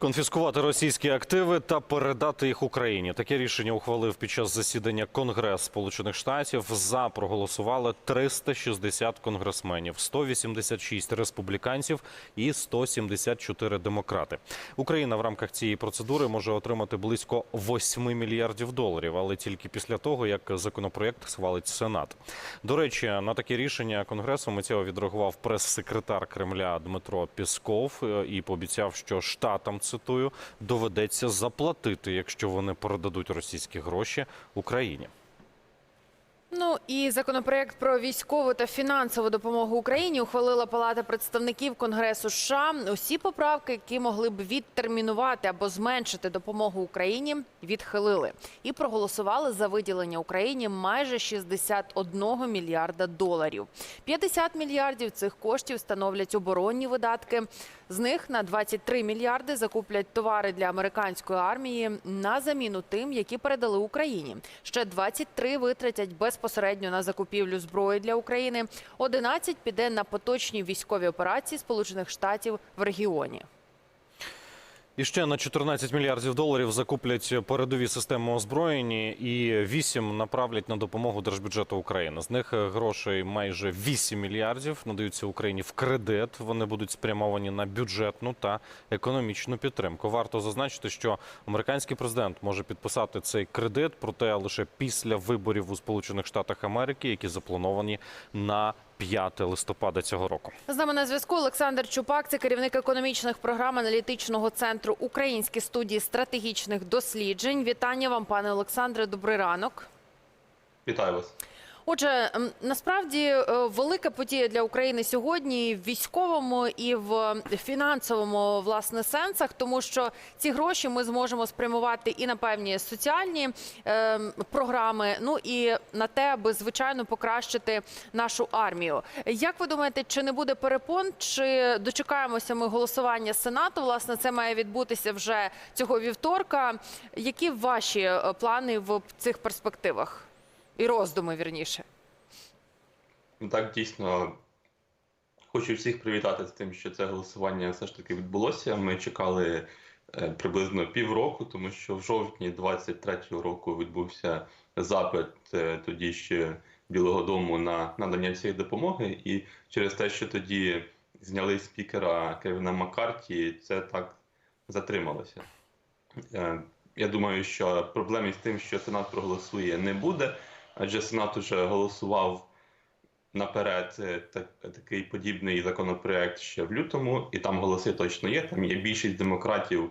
Конфіскувати російські активи та передати їх Україні. Таке рішення ухвалив під час засідання Конгрес Сполучених Штатів. За проголосували 360 конгресменів, 186 республіканців і 174 демократи. Україна в рамках цієї процедури може отримати близько 8 мільярдів доларів, але тільки після того, як законопроєкт схвалить Сенат. До речі, на таке рішення Конгресу миттєво відреагував прес-секретар Кремля Дмитро Пісков е, і пообіцяв, що штатам цитую доведеться заплатити, якщо вони передадуть російські гроші Україні. Ну і законопроект про військову та фінансову допомогу Україні ухвалила Палата представників Конгресу США. Усі поправки, які могли б відтермінувати або зменшити допомогу Україні, відхилили і проголосували за виділення Україні майже 61 мільярда доларів. 50 мільярдів цих коштів становлять оборонні видатки. З них на 23 мільярди закуплять товари для американської армії на заміну тим, які передали Україні. Ще 23 витратять безпосередньо на закупівлю зброї для України. 11 піде на поточні військові операції Сполучених Штатів в регіоні. І ще на 14 мільярдів доларів закуплять передові системи озброєні і 8 направлять на допомогу держбюджету України. З них грошей майже 8 мільярдів надаються Україні в кредит. Вони будуть спрямовані на бюджетну та економічну підтримку. Варто зазначити, що американський президент може підписати цей кредит, проте лише після виборів у Сполучених Штатах Америки, які заплановані на 5 листопада цього року. З нами на зв'язку Олександр Чупак, це керівник економічних програм аналітичного центру Українські студії стратегічних досліджень. Вітання вам, пане Олександре. Добрий ранок. Вітаю вас. Отже, насправді е, велика подія для України сьогодні в військовому і в фінансовому власне сенсах, тому що ці гроші ми зможемо спрямувати і на певні соціальні е, програми, ну і на те, аби звичайно покращити нашу армію. Як ви думаєте, чи не буде перепон, чи дочекаємося ми голосування Сенату? Власне, це має відбутися вже цього вівторка. Які ваші е, плани в цих перспективах? І роздуми вірніше. Ну, Так, дійсно, хочу всіх привітати з тим, що це голосування все ж таки відбулося. Ми чекали е, приблизно півроку, тому що в жовтні 23-го року відбувся запит е, тоді ще Білого Дому на надання цієї допомоги, і через те, що тоді зняли спікера Кевіна Маккарті, це так затрималося. Е, Я думаю, що проблем із тим, що Сенат проголосує, не буде, адже Сенат уже голосував наперед е, так, такий подібний законопроект ще в лютому, і там голоси точно є. Там є більшість демократів,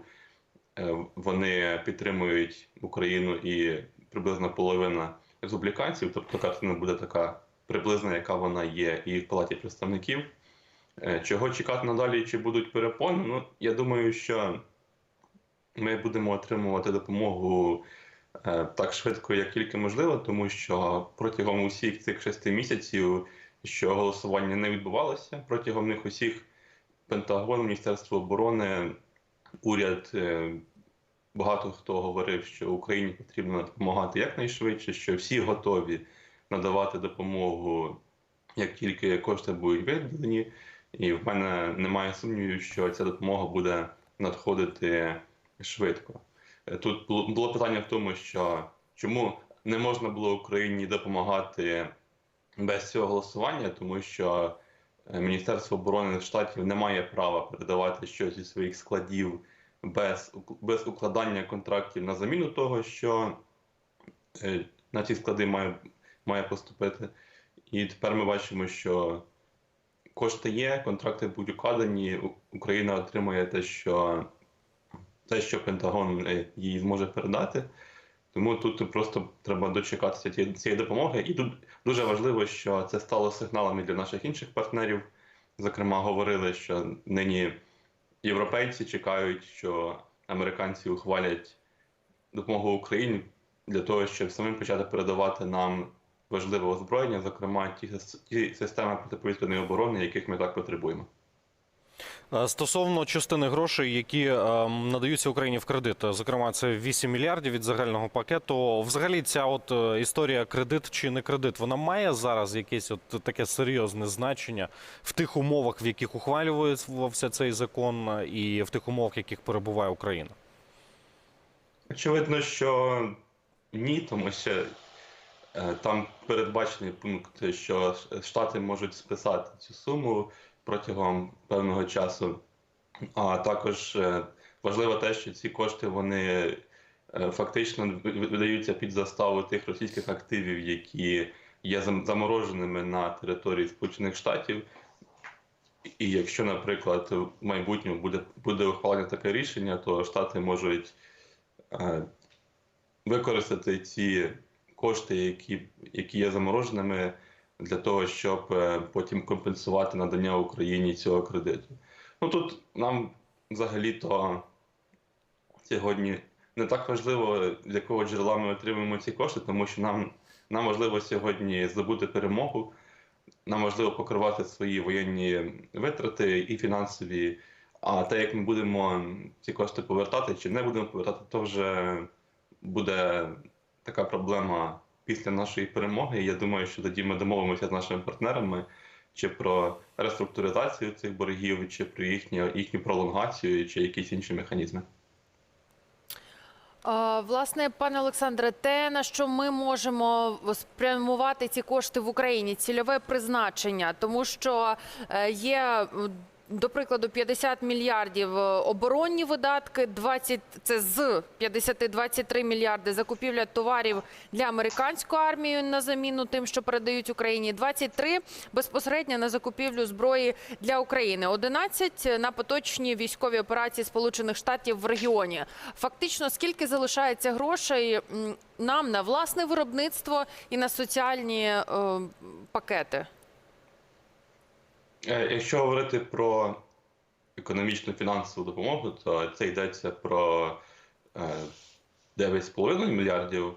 е, вони підтримують Україну і приблизно половина республіканців. Тобто картина буде така приблизна, яка вона є, і в палаті представників. Е, Чого чекати надалі? Чи будуть перепони? Ну я думаю, що ми будемо отримувати допомогу так швидко, як тільки можливо, тому що протягом усіх цих шести місяців, що голосування не відбувалося, протягом них усіх Пентагон, Міністерство оборони, уряд. е, Багато хто говорив, що Україні потрібно допомагати якнайшвидше, що всі готові надавати допомогу, як тільки кошти будуть виділені. І в мене немає сумнівів, що ця допомога буде надходити швидко. Тут було питання в тому, що чому не можна було Україні допомагати без цього голосування, тому що е, Міністерство оборони штатів не має права передавати щось зі своїх складів без, без укладання контрактів на заміну того, що е, на ці склади має, має поступити. І тепер ми бачимо, що кошти є, контракти будуть укладені, Україна отримує те, що те, що Пентагон е, їй зможе передати. Тому тут просто треба дочекатися цієї, допомоги. І тут дуже важливо, що це стало сигналами для наших інших партнерів. Зокрема, говорили, що нині європейці чекають, що американці ухвалять допомогу Україні для того, щоб самим почати передавати нам важливе озброєння, зокрема ті системи протиповітряної оборони, яких ми так потребуємо. Е, Стосовно частини грошей, які е, надаються Україні в кредит, е, зокрема, це 8 мільярдів від загального пакету. Взагалі, ця от історія кредит чи не кредит, вона має зараз якесь от таке серйозне значення в тих умовах, в яких ухвалювався цей закон, і в тих умовах, в яких перебуває Україна. Очевидно, що ні, тому що там передбачений пункт, що Штати можуть списати цю суму протягом певного часу. А також е, важливо те, що ці кошти вони е, фактично видаються під заставу тих російських активів, які є зам- замороженими на території Сполучених Штатів. І якщо, наприклад, в майбутньому буде, буде ухвалено таке рішення, то Штати можуть е, використати ці кошти, які, які є замороженими, для того, щоб е, потім компенсувати надання Україні цього кредиту. Ну тут нам взагалі-то сьогодні не так важливо, з якого джерела ми отримуємо ці кошти, тому що нам, нам важливо сьогодні здобути перемогу. Нам важливо покривати свої воєнні витрати і фінансові. А те, як ми будемо ці кошти повертати чи не будемо повертати, то вже буде така проблема після нашої перемоги. Я думаю, що тоді ми домовимося з нашими партнерами чи про реструктуризацію цих боргів, чи про їхню, їхню пролонгацію, чи якісь інші механізми. Власне, пане Олександре, те, на що ми можемо спрямувати ці кошти в Україні, цільове призначення, тому що е, є. До прикладу, 50 мільярдів е, оборонні видатки, 20, це з 50 23 мільярди закупівля товарів для американської армії на заміну тим, що передають Україні, 23 безпосередньо на закупівлю зброї для України, 11 на поточні військові операції Сполучених Штатів в регіоні. Фактично, скільки залишається грошей нам на власне виробництво і на соціальні е, пакети? Е, Якщо говорити про економічну фінансову допомогу, то це йдеться про е, 9,5 мільярдів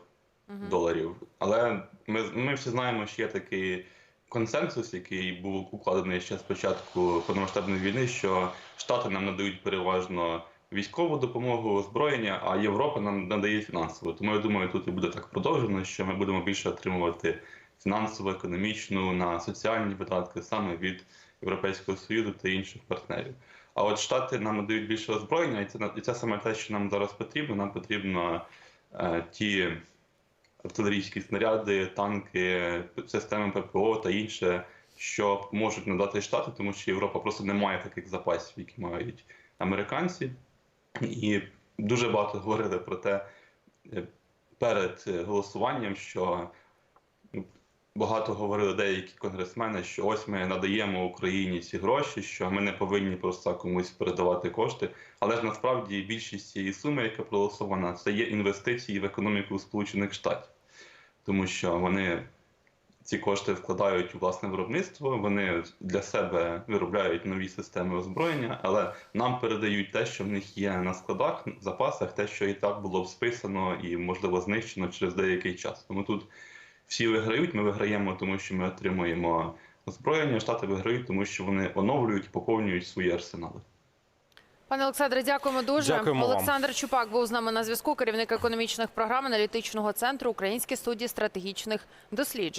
доларів. Але ми, ми всі знаємо, що є такий консенсус, який був укладений ще з початку повномасштабної війни, що Штати нам надають переважно військову допомогу, озброєння, а Європа нам надає фінансову. Тому я думаю, тут і буде так продовжено, що ми будемо більше отримувати фінансово, економічну на соціальні видатки саме від Європейського Союзу та інших партнерів. А от Штати нам надають більше озброєння, і це і це саме те, що нам зараз потрібно. Нам потрібно е, ті артилерійські снаряди, танки, системи ППО та інше, що можуть надати Штати, тому що Європа просто не має таких запасів, які мають американці. І дуже багато говорили про те е, перед е, голосуванням, що багато говорили деякі конгресмени, що ось ми надаємо Україні ці гроші, що ми не повинні просто комусь передавати кошти. Але ж насправді більшість цієї суми, яка проголосована, це є інвестиції в економіку Сполучених Штатів, тому що вони ці кошти вкладають у власне виробництво, вони для себе виробляють нові системи озброєння, але нам передають те, що в них є на складах, запасах, те, що і так було б списано і можливо знищено через деякий час. Тому тут всі виграють. Ми виграємо, тому що ми отримуємо озброєння. Штати виграють, тому що вони оновлюють, поповнюють свої арсенали. Пане Олександре, дякуємо дуже. Дякуємо вам. Олександр Чупак був з нами на зв'язку, керівник економічних програм аналітичного центру Українські студії стратегічних досліджень.